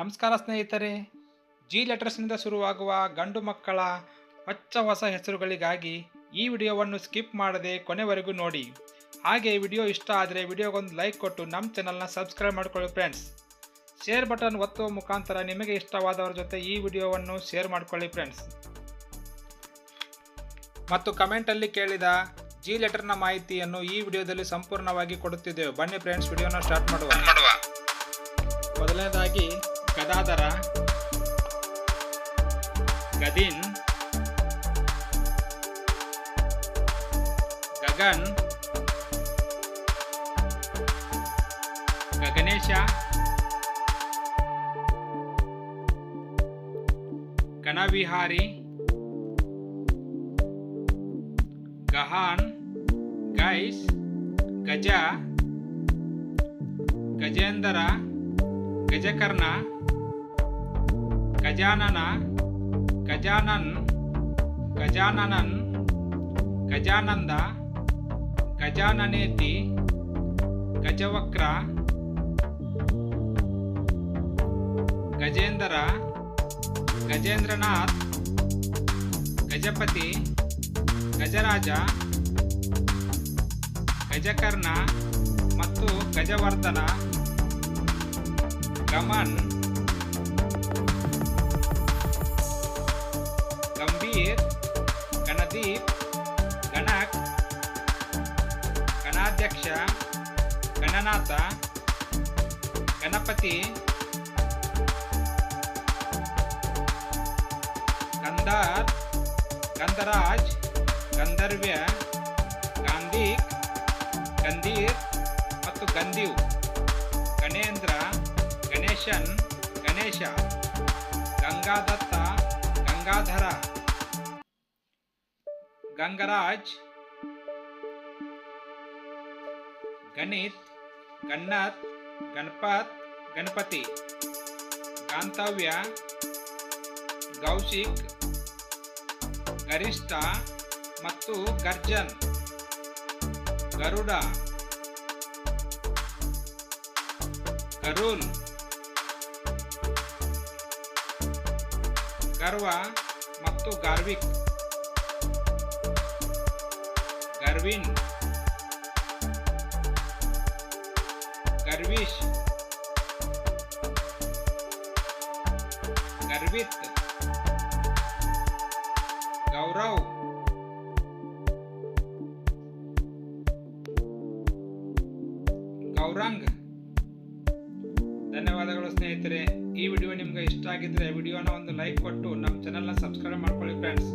ನಮಸ್ಕಾರ ಸ್ನೇಹಿತರೆ. ಜಿ ಲೆಟರ್ಸ್ನಿಂದ ಶುರುವಾಗುವ ಗಂಡು ಮಕ್ಕಳ ಹೊಚ್ಚ ಹೊಸ ಹೆಸರುಗಳಿಗಾಗಿ ಈ ವಿಡಿಯೋವನ್ನು ಸ್ಕಿಪ್ ಮಾಡದೆ ಕೊನೆವರೆಗೂ ನೋಡಿ. ಹಾಗೆ ವಿಡಿಯೋ ಇಷ್ಟ ಆದರೆ ವಿಡಿಯೋಗೊಂದು ಲೈಕ್ ಕೊಟ್ಟು ನಮ್ಮ ಚಾನಲ್ನ ಸಬ್ಸ್ಕ್ರೈಬ್ ಮಾಡ್ಕೊಳ್ಳಿ ಫ್ರೆಂಡ್ಸ್. ಶೇರ್ ಬಟನ್ ಒತ್ತುವ ಮುಖಾಂತರ ನಿಮಗೆ ಇಷ್ಟವಾದವರ ಜೊತೆ ಈ ವಿಡಿಯೋವನ್ನು ಶೇರ್ ಮಾಡಿಕೊಳ್ಳಿ ಫ್ರೆಂಡ್ಸ್. ಮತ್ತು ಕಮೆಂಟಲ್ಲಿ ಕೇಳಿದ ಜಿ ಲೆಟರ್ನ ಮಾಹಿತಿಯನ್ನು ಈ ವಿಡಿಯೋದಲ್ಲಿ ಸಂಪೂರ್ಣವಾಗಿ ಕೊಡುತ್ತಿದ್ದೇವೆ. ಬನ್ನಿ ಫ್ರೆಂಡ್ಸ್ ವಿಡಿಯೋನ ಸ್ಟಾರ್ಟ್ ಮಾಡುವ. ಮೊದಲನೇದಾಗಿ ಗದಾಧರ ಗದಿನ್ ಗಗನ್ ಗಗನೇಶ ಗಣವಿಹಾರಿ ಗಹಾನ್ ಗೈಸ್ ಗಜ ಗಜೇಂದರ ಗಜಕರ್ಣ ಗಜಾನನ ಗಜಾನನ್ ಗಜಾನನನ್ ಗಜಾನಂದ ಗಜಾನನೇತಿ ಗಜವಕ್ರ ಗಜೇಂದ್ರ ಗಜೇಂದ್ರನಾಥ್ ಗಜಪತಿ ಗಜರಾಜ ಗಜಕರ್ಣ ಮತ್ತು ಗಜವರ್ಧನ. ಗಮನ್. ಗಂಭೀರ್ ಗಣದೀಪ್ ಗಣಕ್ ಗಣಾಧ್ಯಕ್ಷ ಗಣನಾಥ ಗಣಪತಿ ಗಂಧಾರ್ ಗಂಧರಾಜ್ ಗಂಧರ್ವ್ಯ ಗಾಂಧೀಕ್ ಗಂಧೀರ್ ಮತ್ತು ಗಂಧೀವ್. ಗಣೇಶನ್ ಗಣೇಶ ಗಂಗಾದತ್ತ ಗಂಗಾಧರ ಗಂಗರಾಜ್ ಗಣಿತ್ ಗನ್ನತ್ ಗಣಪತ್ ಗಣಪತಿ ಗಾಂತವ್ಯ ಗೌಶಿಕ್ ಗರಿಷ್ಠ ಮತ್ತು ಗರ್ಜನ್ ಗರುಡ ಗರುಲ್ ಗರ್ವ ಮತ್ತು ಗಾರ್ವಿಕ್ ಗರ್ವಿನ್ ಗರ್ವಿಶ್ ಗರ್ವಿತ್ ಗೌರವ್ ಗೌರಂಗ್ ಧನ್ಯವಾದಗಳು ಸ್ನೇಹಿತರೆ. ಈ ವಿಡಿಯೋ ನಿಮ್ಗೆ ಇಷ್ಟ ಆಗಿದ್ರೆ ವಿಡಿಯೋನ ಒಂದು ಲೈಕ್ ಕೊಟ್ಟು ನಮ್ಮ ಚಾನಲ್ನ ಸಬ್ಸ್ಕ್ರೈಬ್ ಮಾಡ್ಕೊಳ್ಳಿ ಫ್ರೆಂಡ್ಸ್